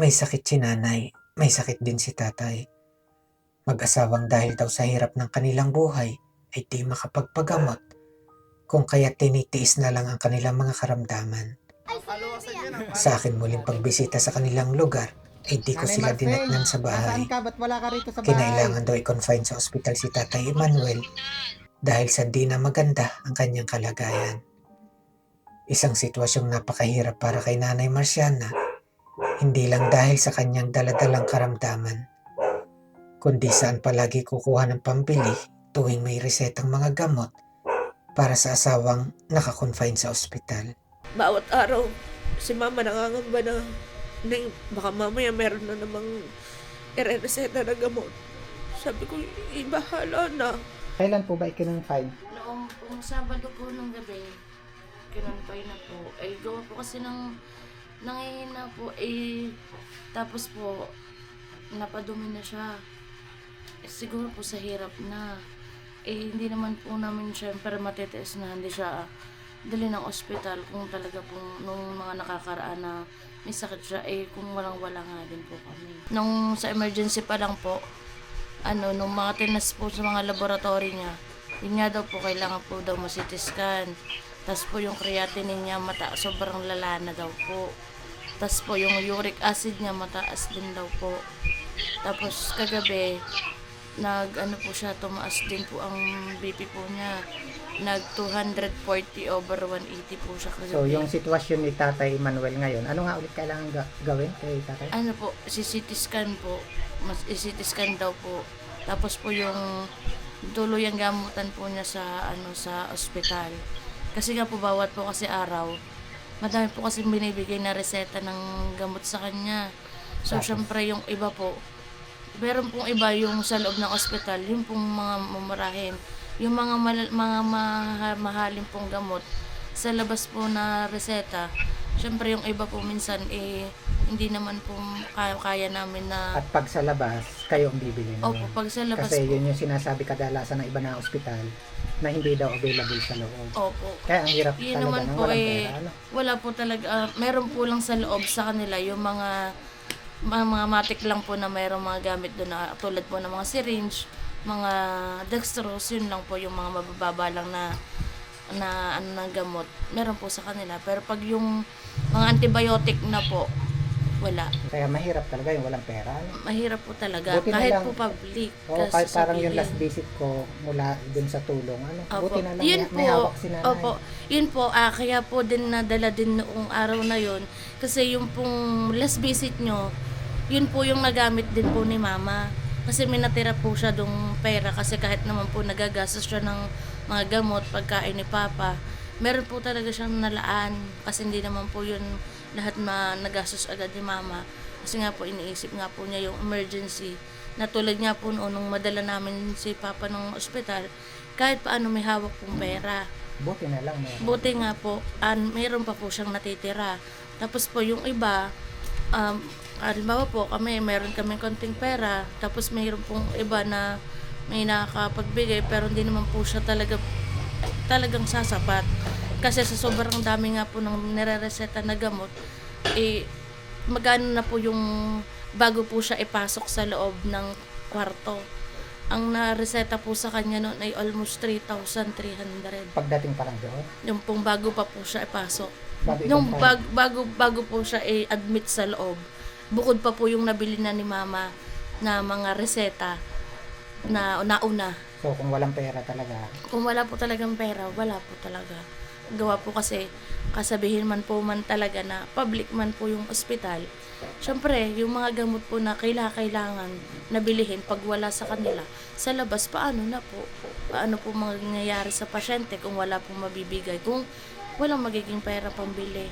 May sakit si nanay, may sakit din si tatay. Mag-asawang dahil daw sa hirap ng kanilang buhay ay di makapagpagamot kung kaya tinitiis na lang ang kanilang mga karamdaman. Sa akin muling pagbisita sa kanilang lugar ay di ko sila dinatnan sa bahay? Kinailangan daw i-confine sa ospital si Tatay Emmanuel dahil sa di na maganda ang kanyang kalagayan. Isang sitwasyong napakahirap para kay Nanay Marciana, hindi lang dahil sa kanyang daladalang karamdaman, kundi saan palagi kukuha ng pambili tuwing may resetang mga gamot para sa asawang nakakonfine sa ospital. bawat araw, si mama nangangamba na, Ning, baka mamaya meron na namang ire-reseta na gamot. Sabi ko, ibahala na. Kailan po ba ikinong-fine? Noong kung Sabado po ng gabi, kinumpay na po. Ay, gawa po kasi ng nangihina po. Eh, tapos po, napadumi na siya. Eh, siguro po sa hirap na. Eh, hindi naman po namin syempre matitiis na hindi siya dali ng ospital kung talaga po nung mga nakakaraan na may sakit siya, eh kung walang-wala nga din po kami. Nung sa emergency pa lang po, ano, nung mga tinas po sa mga laboratory niya, yun nga daw po, kailangan po daw ma-CT scan. Tapos po yung creatinine niya, mata sobrang lala na daw po. Tapos po yung uric acid niya, mataas din daw po. Tapos kagabi, nag ano po siya, tumaas din po ang BP po niya. Nag 240 over 180 po siya kagabi. So, yung sitwasyon ni Tatay Manuel ngayon, ano nga ulit kailangan ga- gawin kay Tatay? ano po, si CT scan po. Mas CT scan daw po. Tapos po yung tuloy ang gamutan po niya sa ano sa ospital. Kasi nga po bawat po kasi araw, madami po kasi binibigay na reseta ng gamot sa kanya. So syempre yung iba po, meron pong iba yung sa loob ng ospital, yung pong mga mumurahin. Yung mga mal- mga maha- mahalin pong gamot sa labas po na reseta. Syempre yung iba po minsan eh hindi naman po kaya, kaya namin na At pag sa labas, kayo ang bibili nun. Opo, pag sa labas Kasi po. yun yung sinasabi kadalasan ng iba na ospital na hindi daw available sa loob. Opo. Kaya ang hirap Yun talaga naman ng po walang eh, pera. Ano? wala po talaga, ah, meron po lang sa loob sa kanila yung mga mga, mga matik lang po na mayroong mga gamit doon na tulad po ng mga syringe, mga dextrose, yun lang po yung mga mabababa lang na na ano na gamot. Meron po sa kanila. Pero pag yung mga antibiotic na po, wala. Kaya mahirap talaga yung walang pera. Ano? Mahirap po talaga. Buti na kahit lang. po public. Oo, kahit parang yung last visit ko mula dun sa tulong. Ano? Opo. Buti na lang Yun may, may po. hawak si nanay. Opo. Yun po, ah, kaya po din nadala din noong araw na yun. Kasi yung pong last visit nyo, yun po yung nagamit din po ni mama. Kasi may natira po siya dong pera kasi kahit naman po nagagastos siya ng mga gamot, pagkain ni papa, meron po talaga siyang nalaan kasi hindi naman po yun lahat na nagastos agad ni mama. Kasi nga po iniisip nga po niya yung emergency na tulad nga po noon nung madala namin si papa ng ospital, kahit paano may hawak pong pera. Buti na lang meron. Buti nga po, an mayroon pa po siyang natitira. Tapos po yung iba, um, halimbawa po kami, meron kami konting pera, tapos mayroon pong iba na may nakakapagbigay pero hindi naman po siya talaga talagang sasapat. Kasi sa sobrang dami nga po ng nire-reseta na gamot, eh, magano na po yung bago po siya ipasok sa loob ng kwarto. Ang na-reseta po sa kanya noon ay almost 3,300. Pagdating parang doon. Yung pong bago pa po siya ipasok. Bago i-confine. bag, bago, bago po siya i-admit sa loob, bukod pa po yung nabili na ni mama na mga reseta na nauna. So kung walang pera talaga, Kung wala po talagang pera, wala po talaga. Gawa po kasi, kasabihin man po man talaga na public man po yung ospital. Siyempre, yung mga gamot po na kaila- kailangan nabilihin pag wala sa kanila, sa labas, paano na po? Paano po mangyayari sa pasyente kung wala pong mabibigay? Kung walang magiging pera pambili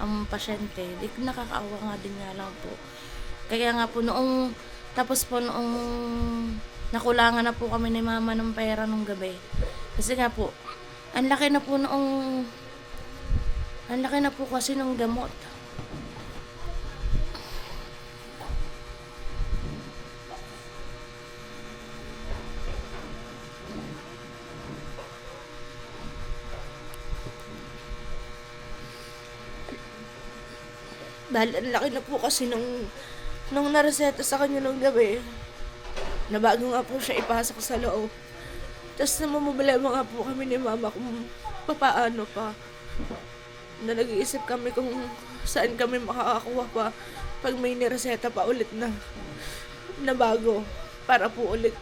ang pasyente, di nakakaawa nga din nga lang po. Kaya nga po noong, tapos po noong nakulangan na po kami ni mama ng pera nung gabi. Kasi nga po, ang laki na po noong, ang laki na po kasi ng gamot. Dahil ang laki na po kasi nung, nung nareseta sa kanya nung gabi, na bago nga po siya ipasok sa loob. Tapos namumblema nga po kami ni mama kung papaano pa. Na nag-iisip kami kung saan kami makakakuha pa pag may nireseta pa ulit na na bago para po ulit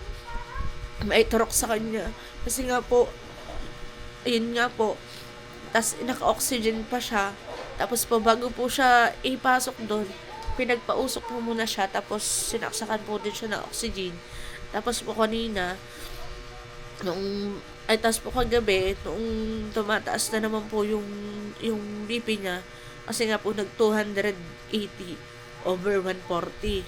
maiturok sa kanya. Kasi nga po, ayun nga po, tas naka-oxygen pa siya. Tapos po, bago po siya ipasok doon, pinagpausok po muna siya, tapos sinaksakan po din siya ng oxygen. Tapos po kanina, nung, ay tapos po kagabi, nung tumataas na naman po yung, yung BP niya, kasi nga po nag 280 over 140.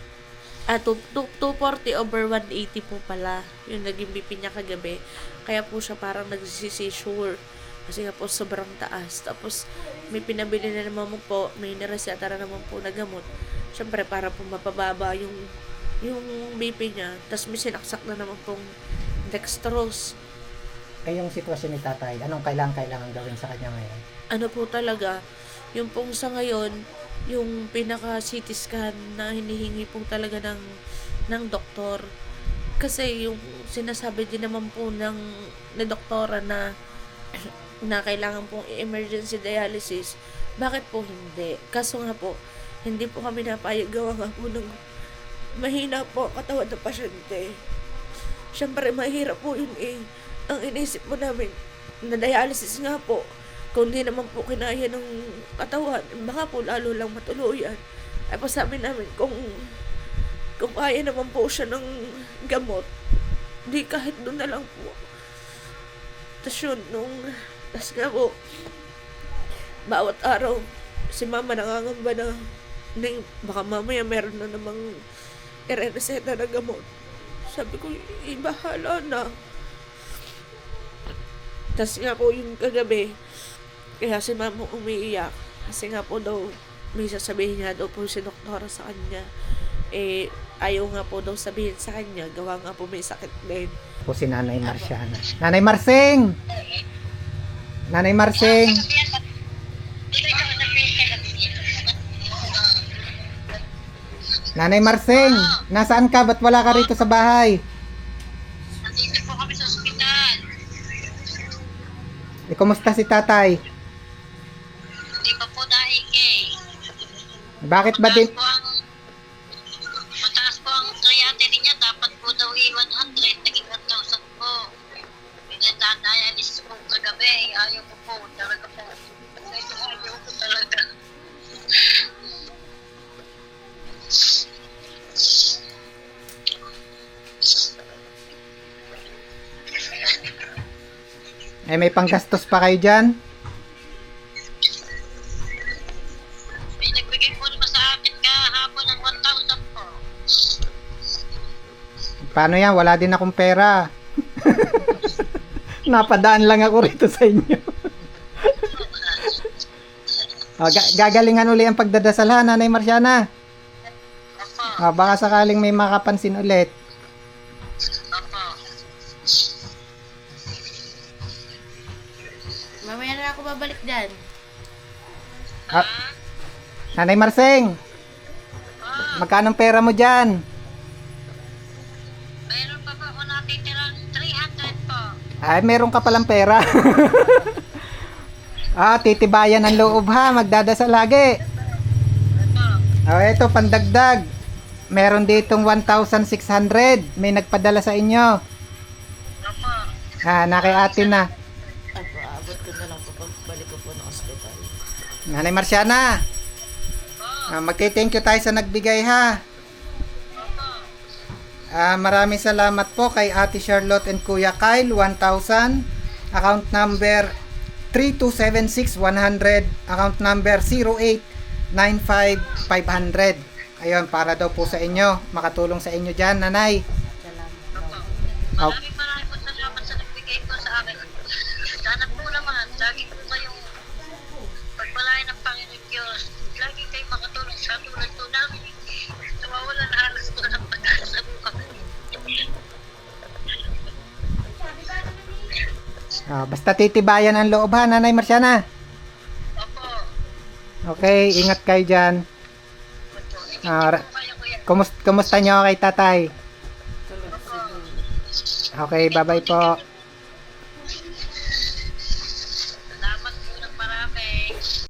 Ah, two- two- 240 over 180 po pala yung naging BP niya kagabi. Kaya po siya parang nagsisisure. Kasi nga po sobrang taas. Tapos may pinabili na naman po, may nireseta na naman po na gamot. Siyempre para po mapababa yung yung BP niya. Tapos may sinaksak na naman pong dextrose. Ay yung sitwasyon ni tatay, anong kailangan kailangan gawin sa kanya ngayon? ano po talaga, yung pong sa ngayon, yung pinaka CT scan na hinihingi po talaga ng ng doktor. Kasi yung sinasabi din naman po ng na doktora na na kailangan pong emergency dialysis, bakit po hindi? Kaso nga po, hindi po kami napayag gawa nga po ng mahina po katawan ng pasyente. Siyempre, mahirap po yun eh. Ang inisip po namin, na dialysis nga po, kung di naman po kinaya ng katawan, baka po lalo lang matuluyan. Ay pa sabi namin, kung, kung kaya naman po siya ng gamot, di kahit doon na lang po. Tapos yun, nung, tas nga po, bawat araw, si mama nangangamba na, na baka mamaya meron na namang irereseta na gamot. Sabi ko, eh, bahala na. Tapos nga po yung kagabi, kaya si mama umiiyak. Kasi nga po daw, may sasabihin nga daw po si doktora sa kanya. Eh, ayaw nga po daw sabihin sa kanya, gawa nga po may sakit din. Po si Nanay Marciana. Nanay Marsing! Nanay Marsing! Nanay Marsing! Nasaan ka? Ba't wala ka rito sa bahay? Nandito po kami sa ospital. E, kumusta si tatay? Hindi pa po naike. Bakit ba din... po Eh, may panggastos pa kayo dyan? May nagbigay po naman sa akin kahapon ng 1,000 po. Paano yan? Wala din akong pera. Napadaan lang ako rito sa inyo. Ah, ga- gagalingan uli ang pagdadasal ha, Nanay Marciana. Ah, baka sakaling may makapansin ulit. Na ako babalik dyan. Ah, Nanay Marseng, magkano pera mo dyan? Mayroon pa po ako natitirang 300 po. Ay, meron ka palang pera. ah, titibayan ang loob ha, magdadasal lagi. Oh, eto, pandagdag. Meron ditong 1,600. May nagpadala sa inyo. Opo. Ah, nakay ate na. At paabot ko na lang po pagbalik ko po ng ospital. Nanay Marciana. Ah, magte-thank you tayo sa nagbigay ha. Ah, maraming salamat po kay Ate Charlotte and Kuya Kyle 1,000 account number 3276100 account number 0895500 ayun para daw po sa inyo makatulong sa inyo dyan nanay Oh. Maraming maraming Ah, basta titibayan ang loob ha nanay Marciana okay ingat kayo dyan Ah, ra- Kayo kuya. kumus- kumusta nyo kay tatay? Okay, bye-bye po.